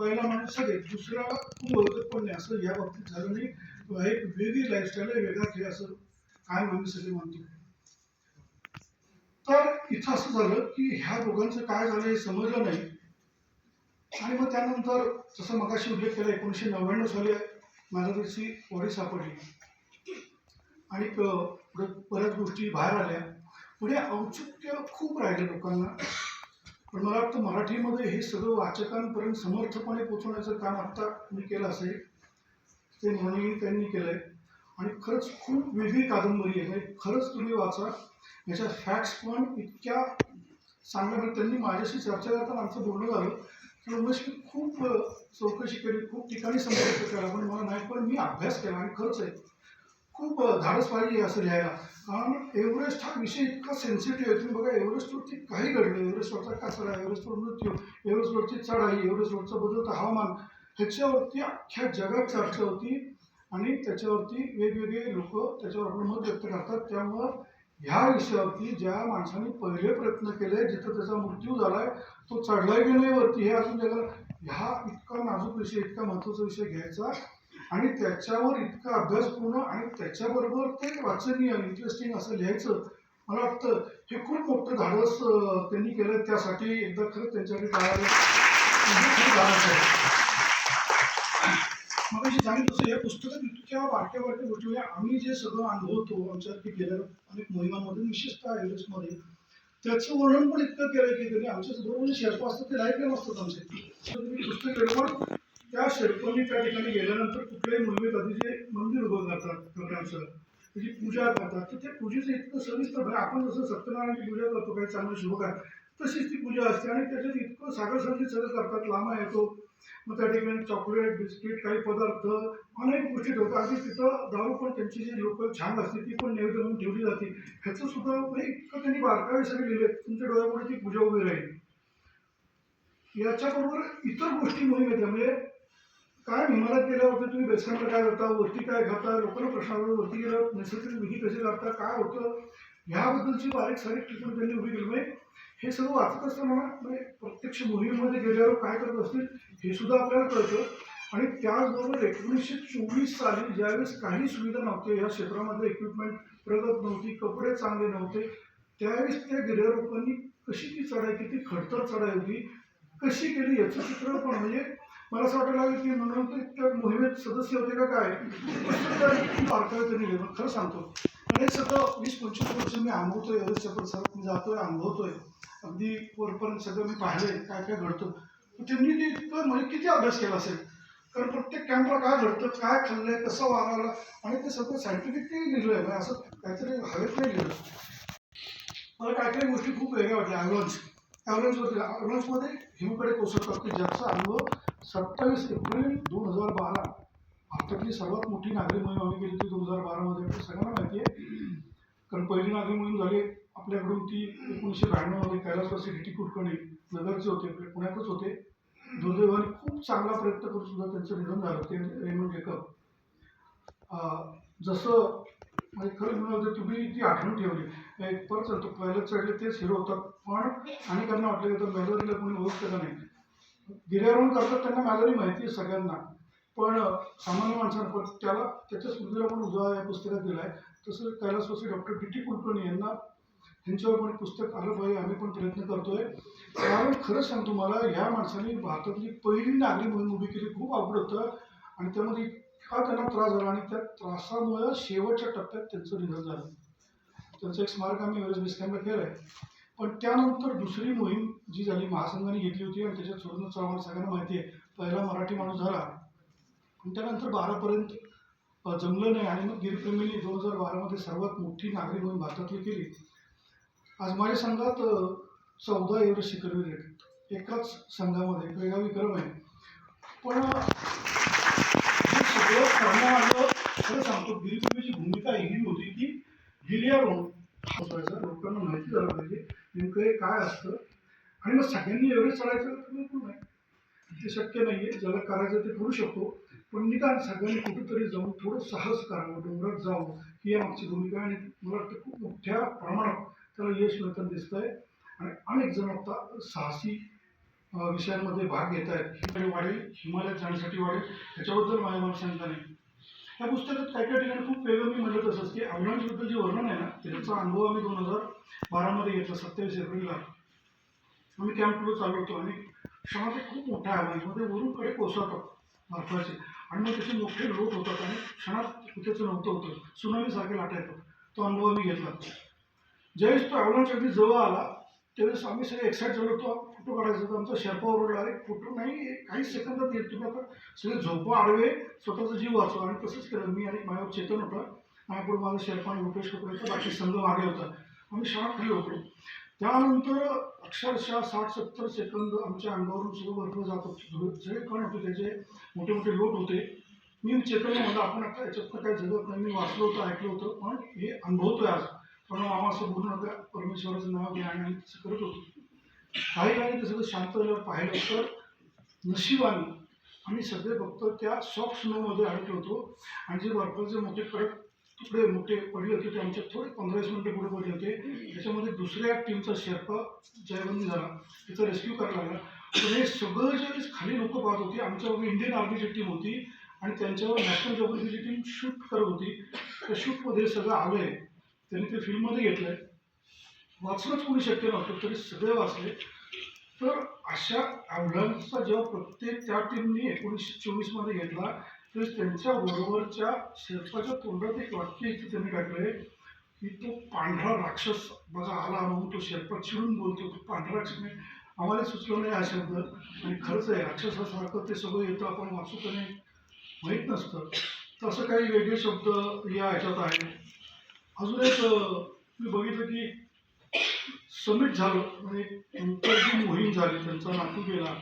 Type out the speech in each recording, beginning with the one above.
पहिला माणूस सगळे दुसरा खूप ओळखत पण नाही. असं या बाबतीत झालं नाही. एक वेगळी लाईफस्टाईल आहे वेगळा खेळ असं काय आम्ही सगळे मानतो. तर इथं असं झालं की ह्या दोघांचं काय झालं हे समजलं नाही. आणि मग त्यानंतर जसं मगाशी उल्लेख केला एकोणीसशे नव्याण्णव साली माझ्याकडची बॉडी सापडली. आणि पुढे बऱ्याच गोष्टी बाहेर आल्या. पुढे औत्सुक्य खूप राहिलं लोकांना. पण मला वाटतं मराठीमध्ये हे सगळं वाचकांपर्यंत समर्थपणे पोचवण्याचं काम आत्ता मी केलं असेल ते म्हणून त्यांनी केलं आहे आणि खरंच खूप वेगळी कादंबरी आहे. म्हणजे खरंच तुम्ही वाचा. याच्या फॅक्ट्स पण इतक्या चांगल्या म्हणजे त्यांनी माझ्याशी चर्चा करताना आमचं बोलणं झालं. की उमेश मी खूप चौकशी केली. खूप ठिकाणी संपर्क केला. पण मला नाही पण मी अभ्यास केला. आणि खरंच आहे. खूप अ, आहे असं लिहायला. कारण एव्हरेस्ट हा विषय इतका सेन्सिटिव्ह आहे. तुम्ही बघा एव्हरेस्टवरती काही घडलं एव्हरेस्टवरचा कचरा एव्हरेस्टवर मृत्यू एव्हरेस्टवरची चढाई एव्हरेस्टवरचं बदलतं हवामान ह्याच्यावरती अख्ख्या जगात चर्चा होती आणि त्याच्यावरती वेगवेगळे लोक त्याच्यावर आपलं मत व्यक्त करतात. त्यामुळं ह्या विषयावरती ज्या माणसाने पहिले प्रयत्न केले जिथं त्याचा मृत्यू झालाय तो चढलाय गेलेवरती वरती हे अजून जगाला ह्या इतका नाजूक विषय इतका महत्त्वाचा विषय घ्यायचा. आणि त्याच्यावर इतका अभ्यासपूर्ण आणि त्याच्याबरोबर ते वाचनीय इंटरेस्टिंग असं लिहायचं मला वाटतं हे खूप मोठं धाडस त्यांनी केलं. त्यासाठी एकदा खरंच त्यांच्याकडे म्हणजे मग सांगितलं तसं पुस्तकात इतक्या वाट्या वाट्या गोष्टी म्हणजे आम्ही जे सगळं अनुभवतो आमच्यावरती गेल्या अनेक मोहिमांमध्ये विशेषतः एव्हरेस्टमध्ये त्याचं वर्णन पण इतकं केलं की त्यांनी आमच्या बरोबर म्हणजे शेर्पा असतात ते लाईफ असतात आमचे. पुस्तक केलं त्या शेर्पांनी त्या ठिकाणी गेल्यानंतर कुठल्याही मोहिमेत आधी जे मंदिर उभं करतात गगनाचं त्याची पूजा करतात तर त्या पूजेचं इतकं सविस्तर म्हणजे आपण जसं सत्यनारायणची पूजा करतो काही चांगलं शुभ काय तशीच ती पूजा असते आणि त्याच्यात इतकं सागर सगळं करतात लांबा येतो मग त्या ठिकाणी चॉकलेट बिस्किट काही पदार्थ अनेक गोष्टी ठेवतात. आणि तिथं दारू पण त्यांची जी लोक छान असते ती पण नैवेद्य म्हणून ठेवली जाते. ह्याचं सुद्धा म्हणजे इतकं त्यांनी बारकावे सगळे लिहिले तुमच्या डोळ्यापुढे ती पूजा उभी राहील. याच्याबरोबर इतर गोष्टी मोहीम येते म्हणजे काय हिमालयात गेल्यावरती तुम्ही बेसकॅम्पला काय करता वरती काय खाता? लोकांना प्रश्नावर वरती गेलं नैसर्गिक विधी कशी करता काय होतं? ह्याबद्दलची बारीक सारीक टिपून त्यांनी उभी केली. म्हणजे हे सगळं वाचत असताना म्हणजे प्रत्यक्ष मोहिमेमध्ये गेल्यावर काय करत असतील हे सुद्धा आपल्याला कळतं. आणि त्याचबरोबर एकोणीसशे चोवीस साली ज्यावेळेस काही सुविधा नव्हत्या या क्षेत्रामध्ये इक्विपमेंट प्रगत नव्हती कपडे चांगले नव्हते त्यावेळेस त्या गिर्यारोहकांनी कशी ती चढाई किती खडतर चढाई होती. कशी केली? याचं चित्र पण म्हणजे मला असं वाटायला लागलं की म्हणून त्या मोहिमेत सदस्य होते का काय? बारकावे त्यांनी लिहिलं खरं सांगतो. आणि हे सगळं वीस पंचवीस वर्ष मी अनुभवतोय एवढ्याच्या परिसरात मी जातोय अनुभवतोय. अगदी वरपर्यंत सगळं मी पाहिलंय काय काय घडतं. त्यांनी ते इतकं म्हणजे किती अभ्यास केला असेल? कारण प्रत्येक कॅम्पला काय घडतं काय खाल्लंय कसं वागायला आणि ते सगळं ते लिहिलं आहे म्हणजे असं काहीतरी हवेत नाही लिहिलं. मला काय काही गोष्टी खूप वेगळ्या वाटल्या ॲव्हलॉन्स ॲव्हलॉन्सवरती ॲव्हलॉन्समध्ये हिमकडे कोसळतात की ज्याचा अनुभव सत्तावीस एप्रिल दोन हजार बारा. भारतातली सर्वात मोठी नागरी मोहीम आम्ही केली होती दोन हजार बारामध्ये. सगळ्यांना माहिती आहे. कारण पहिली नागरी मोहीम झाली आपल्याकडून ती एकोणीसशे ब्याण्णवमध्ये कैलासवासी डी टी कुलकर्णी नगरचे होते आपले पुण्यातच होते. दुर्दैवाने खूप चांगला प्रयत्न करून सुद्धा त्यांचं निधन झालं ते रेमंड जेकब. जसं म्हणजे खरं म्हणलं तुम्ही ती आठवण ठेवली. एक परत सांगतो पहिलं चढले तेच हिरो होतात पण आणि त्यांना वाटलं की मॅलरीला कोणी ओळखतं का नाही. गिर्यारोहण करतात त्यांना मॅलरी माहिती आहे सगळ्यांना. पण सामान्य माणसांना पण त्याला त्याच्या स्मृतीला पण उजवा या पुस्तकात दिला आहे तसं कैलासवासी डॉक्टर डी टी कुलकर्णी यांना ह्यांच्यावर पण पुस्तक आलं पाहिजे आम्ही पण प्रयत्न करतोय. कारण खरंच सांगतो मला ह्या माणसाने भारतातली पहिली नागरी मोहीम उभी केली खूप आवड होतं. आणि त्यामध्ये इतका त्यांना त्रास झाला आणि त्या त्रासामुळं शेवटच्या टप्प्यात त्यांचं निधन झालं. त्यांचं एक स्मारक आम्ही एव्हरेस्ट बेस कॅम्पला केलं आहे पण त्यानंतर दुसरी मोहीम जी झाली महासंघाने घेतली होती आणि त्याच्यात सुरेंद्र चव्हाण सगळ्यांना माहिती आहे पहिला मराठी माणूस झाला. आणि त्यानंतर बारापर्यंत जमलं नाही आणि मग गिरप्रेमींनी दोन हजार बारामध्ये सर्वात मोठी नागरी मोहीम भारतातली केली. आज माझ्या संघात चौदा एव्हरेस्ट शिखरवीर आहेत. एकाच संघामध्ये एक वेगळा विक्रम आहे. पण सगळं खरं सांगतो गिरीप्रेमीची भूमिका ही होती की गिर्यारोहण माहिती झालं पाहिजे म्हणजे नेमकं हे काय असतं? आणि मग सगळ्यांनी एवढे चढायचं तर बिलकुल नाही ते शक्य नाही आहे ज्याला करायचं ते करू शकतो. पण निदान सगळ्यांनी कुठेतरी जाऊन थोडं साहस करावं डोंगरात जावं ही या मागची भूमिका. आणि मला वाटतं खूप मोठ्या प्रमाणात त्याला यश मिळताना दिसतंय. आणि अनेक जण आता साहसी विषयांमध्ये भाग घेत आहेत. हिमालय वाढेल हिमालयात जाण्यासाठी वाढेल याच्याबद्दल माझ्या मला सांगता नाही. या पुस्तकात काही काही ठिकाणी खूप वेगळं मी म्हणत तसंच की अवलांचबद्दल जे वर्णन आहे ना त्याचा अनुभव आम्ही दोन हजार बारामध्ये घेतला सत्तावीस एप्रिलला. आम्ही कॅम्प चालवतो चालू होतो आणि क्षणात खूप मोठ्या मध्ये वरून कडे कोसळतात बर्फाचे आणि मग त्याचे मोठे लोक होतात आणि क्षणात त्याचं नव्हतं होतं. सुनामीसारखे लाटा येतात. तो अनुभव आम्ही घेतला. ज्यावेळेस तो अवलांच अगदी जवळ आला त्यावेळेस आम्ही सगळे एक्साइट झालो. होतो फोटो काढायचा होता. आमचा शेर्पा ओरडला अरे फोटो नाही काही सेकंदात येत तुम्ही आता सगळे झोपा आडवे स्वतःचा जीव वाचवा. आणि तसंच केलं. मी आणि माझ्यावर चेतन होता. माझ्याकडून माझा शेर्पा आणि रुपेश कपूर होता बाकी संघ मागे होता. आम्ही शाळा खाली होतो. त्यानंतर अक्षरशः साठ सत्तर सेकंद आमच्या अंगावरून सगळं बर्फ जात होतं. सगळे कण होते त्याचे मोठे मोठे लोट होते. मी चेतन म्हणलं आपण आता याच्यातनं काय जगत नाही. मी वाचलं होतं ऐकलं होतं पण हे अनुभवतोय आज. पण आम्हाला असं बोलू नका परमेश्वराचं नाव घ्या आणि आम्ही तसं करत होतो. काही काही ते सगळं शांत झाल्यावर पाहिलं तर नशिबाने. आम्ही सगळे फक्त त्या सॉफ्ट स्नोमध्ये अडकलो होतो. आणि जे बर्फाचे मोठे कडक तुकडे मोठे पडले होते ते आमच्या थोडे पंधरा वीस मिनिटं पुढे पडले होते. त्याच्यामध्ये दुसऱ्या टीमचा शेर्पा जयबंदी झाला. तिचा रेस्क्यू करायला लागला. पण हे सगळं जे खाली लोक पाहत होती आमच्यावर इंडियन आर्मीची टीम होती आणि त्यांच्यावर नॅशनल जॉग्रफीची टीम शूट करत होती त्या शूटमध्ये सगळं आलं आहे त्यांनी ते फिल्ममध्ये घेतलं आहे वाचणंच कोणी शक्य नव्हतं तरी सगळे वाचले. तर अशा अवलांचा जेव्हा प्रत्येक त्या टीमनी एकोणीसशे चोवीसमध्ये घेतला तर त्यांच्या बरोबरच्या शेर्पाच्या तोंडात एक वाक्य इथे त्यांनी टाकलंय की तो पांढरा राक्षस बघा आला म्हणून तो शेर्पा चिडून बोलतो तो पांढरा राक्षस नाही. आम्हाला सुचलं नाही हा शब्द. आणि खरंच आहे राक्षसासारखं ते सगळं येतं आपण वाचू का नाही. माहीत नसतं. तसं काही वेगळे शब्द या ह्याच्यात आहे अजून एक मी बघितलं की समिट झालं. म्हणजे नंतर जी मोहीम झाली त्यांचा नातू गेला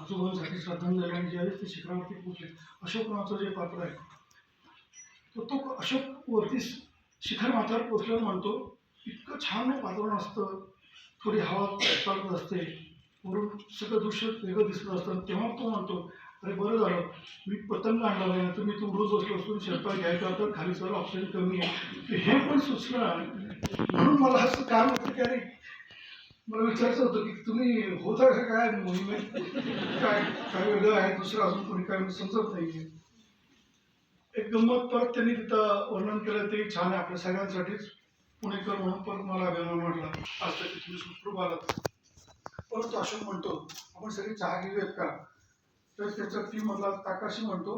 आजोबांसाठी श्रद्धांजली आणि ज्यावेळेस ते शिखरावरती पोहोचले अशोक नावाचं जे पात्र आहे तर तो अशोक वरती शिखर माथ्यावर पोचल्यावर म्हणतो इतकं छान वातावरण असतं थोडी हवा चालत असते वरून सगळं दृश्य वेगळं दिसत असतं. तेव्हा तो म्हणतो अरे बरं झालं मी पतंग आणला नाही तर मी तू रोज बसलो असतो शेरपा घ्यायचा तर खाली सर ऑप्शन कमी आहे. हे पण सुचलं म्हणून मला असं काम होतं की अरे मला विचारायचं होतं की तुम्ही होता का काय मोहिमेत? काय काय वेगळं आहे? दुसरं अजून कोणी काय म्हणजे समजत नाही एक गंमत परत त्यांनी तिथं वर्णन केलं ते छान आहे आपल्या सगळ्यांसाठीच. पुणेकर म्हणून परत मला अभिमान वाटला आज तर तुम्ही सुखरूप आलात. परत अशोक म्हणतो आपण सगळे चहा घेऊयात का? तर त्याचा ती मधला ताकाशी म्हणतो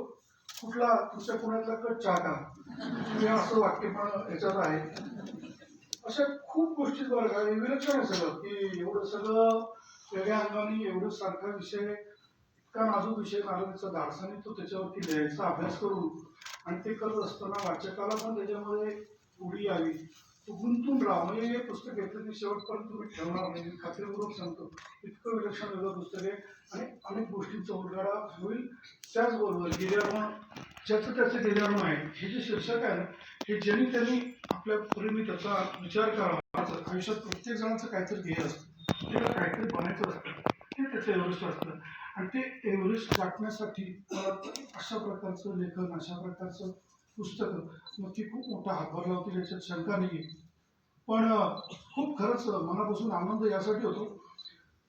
कुठला तुमच्या पुण्यातला कट चहा का? हे असं वाक्य पण याच्यात आहे. अशा खूप गोष्टी बरं विलक्षण आहे सगळं. की एवढं सगळं वेगळ्या अंगाने एवढं सारखा विषय इतका नाजूक विषय काढला त्याचा धाडसाने तो त्याच्यावरती लिहायचा अभ्यास करून आणि ते करत असताना वाचकाला पण त्याच्यामध्ये उडी यावी. तो गुंतून राहा. म्हणजे हे पुस्तक घेतलं की शेवटपर्यंत तुम्ही ठेवणार नाही. मी खात्रीपूर्वक सांगतो. इतकं विलक्षण वेगळं पुस्तक आहे. आणि अनेक गोष्टींचा उलगडा होईल त्याचबरोबर गिर्यारोहण ज्याचं त्याचं गिर्यारोहण आहे हे जे शीर्षक आहे ना हे ज्यांनी त्यांनी आपल्या पूर्वी त्याचा विचार करावा. आयुष्यात प्रत्येक जणांचं काहीतरी ध्येय असतं. त्याला काहीतरी बनायचं असतं. ते त्याचं एव्हरेस्ट असतं. आणि ते एव्हरेस्ट गाठण्यासाठी अशा प्रकारचं लेखन अशा प्रकारचं पुस्तकं मग ती खूप मोठा हातभार लावते याच्यात शंका नाही आहे पण खूप खरंच मनापासून आनंद यासाठी होतो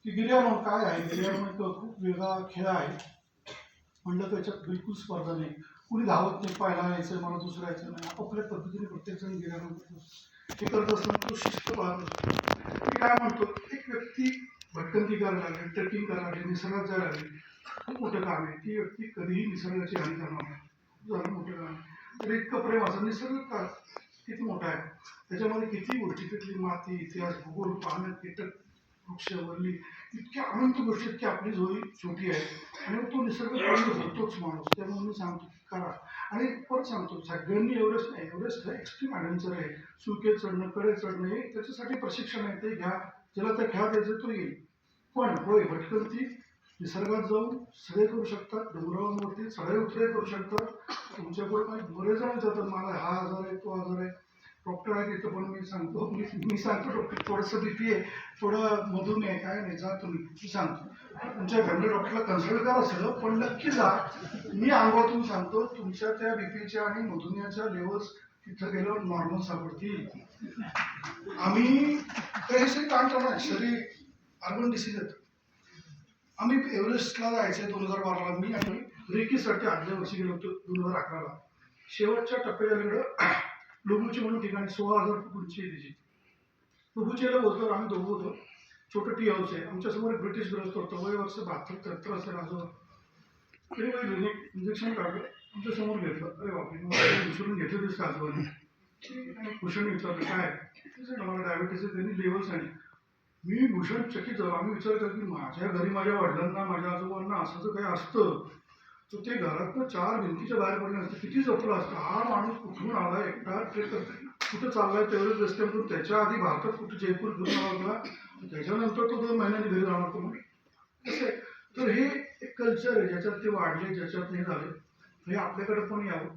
की गिर्यारोहण काय आहे? गिर्यारोहण खूप वेगळा खेळ आहे. म्हणलं तर याच्यात बिलकुल स्पर्धा नाही. कुणी धावत नाही पाहायला यायचं मला दुसरं यायचं नाही. आपापल्या पद्धतीने प्रत्येकजण जण करतो हे करत असताना तो शिस्त पाहत असतो. मी काय म्हणतो एक व्यक्ती भटकंती करायला लागली ट्रेकिंग करायला लागली निसर्गात जायला लागली खूप मोठं काम आहे. ती व्यक्ती कधीही निसर्गाची हानी करणार नाही. झालं मोठं काम. आहे तर इतकं प्रेम असं निसर्ग का किती मोठा आहे? त्याच्यामध्ये किती गोष्टी तिथली माती इतिहास भूगोल पाहणं कीटक वृक्ष इतक्या अनंत गोष्टी इतकी की आपली झोळी छोटी आहे. आणि मग तो निसर्ग होतोच माणूस. त्यामुळे मी सांगतो की करा. आणि परत सांगतो सगळ्यांनी एव्हरेस्ट नाही एव्हरेस्ट हे एक्स्ट्रीम ॲडव्हेंचर आहे. सुके चढणं कडे चढणं हे त्याच्यासाठी प्रशिक्षण आहे ते घ्या. ज्याला त्या घ्या द्यायचं तो येईल. पण होय भटकंती निसर्गात जाऊन सगळे करू शकतात. डोंगरावरती चढाई उतराई करू शकतात. तुमच्याकडे काही बरेच जण जातात. मला हा आजार आहे तो आजार आहे. डॉक्टर आहे तिथं पण मी सांगतो. मी मी सांगतो डॉक्टर थोडंसं बी पी आहे थोडं मधुमेह आहे काय नाही जा तुम्ही मी सांगतो. तुमच्या फॅमिली डॉक्टरला कन्सल्ट करा सगळं पण नक्की जा. मी अंगातून सांगतो तुमच्या त्या बीपीच्या आणि मधुमेहाच्या लेवल्स तिथं गेलं नॉर्मल सापडतील. आम्ही तर काम सगळे ताण शरीर अर्बन डिसीज येतो आम्ही एव्हरेस्टला जायचंय दोन हजार बाराला. मी आणि रेकीसाठी आठल्या वर्षी गेलो होतो दोन हजार अकराला. शेवटच्या टप्प्याकडं इकडं म्हणून ठिकाणी सोळा हजार फूट आहे त्याची. डुबुचीला बोलतो आम्ही दोघं होतो. छोटं टी हाऊस आहे. आमच्यासमोर एक ब्रिटिश ग्रस्त होतं. वय वर्ष बहात्तर त्र्याहत्तर असेल आजोबा तरी वय इंजेक्शन काढलं. आमच्यासमोर घेतलं. अरे बापरे मला विचारून घेतलं दिसतं आजोबाने भूषण विचारलं काय? मला डायबिटीस आहे. त्यांनी लेवल सांगितलं मी भूषण चकित झालो. आम्ही विचार करतो की माझ्या घरी माझ्या वडिलांना माझ्या आजोबांना असं जर काही असतं. तर ते घरातनं चार भिंतीच्या बाहेर पडले असतं किती जपलं असतं. हा माणूस कुठून आला? एकटा ट्रेक कुठं चाललाय तेवढेच रस्त्यावरून त्याच्या आधी भारतात कुठं जयपूर घेऊन आला होता त्याच्यानंतर तो दोन महिन्यांनी घरी जाणार होतो मग कसं आहे तर हे एक कल्चर आहे ज्याच्यात ते वाढले ज्याच्यात हे झाले. हे आपल्याकडे पण यावं.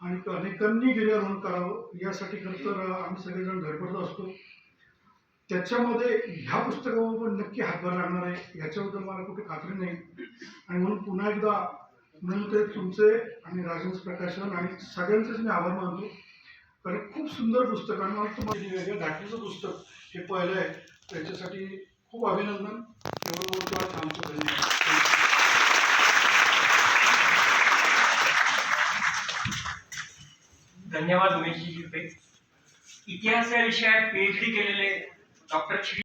आणि अनेकांनी गिर्यारोहण करावं. यासाठी खरं तर आम्ही सगळेजण धडपडत असतो. त्याच्यामध्ये ह्या पुस्तकावर पण नक्की हातभार लागणार आहे. याच्याबद्दल मला कुठे खात्री नाही. आणि म्हणून पुन्हा एकदा म्हणून ते तुमचे आणि राजहंस प्रकाशन आणि सगळ्यांचेच मी आभार मानतो. कारण खूप सुंदर पुस्तक आणि मला तुम्हाला वेगळ्या पुस्तक हे पाहिलं आहे त्याच्यासाठी खूप अभिनंदन. एवढं बोलतो आज आमचं धन्यवाद. धन्यवाद उमेशजी. इतिहास या विषयात पीएचडी केलेले डॉक्टर श्री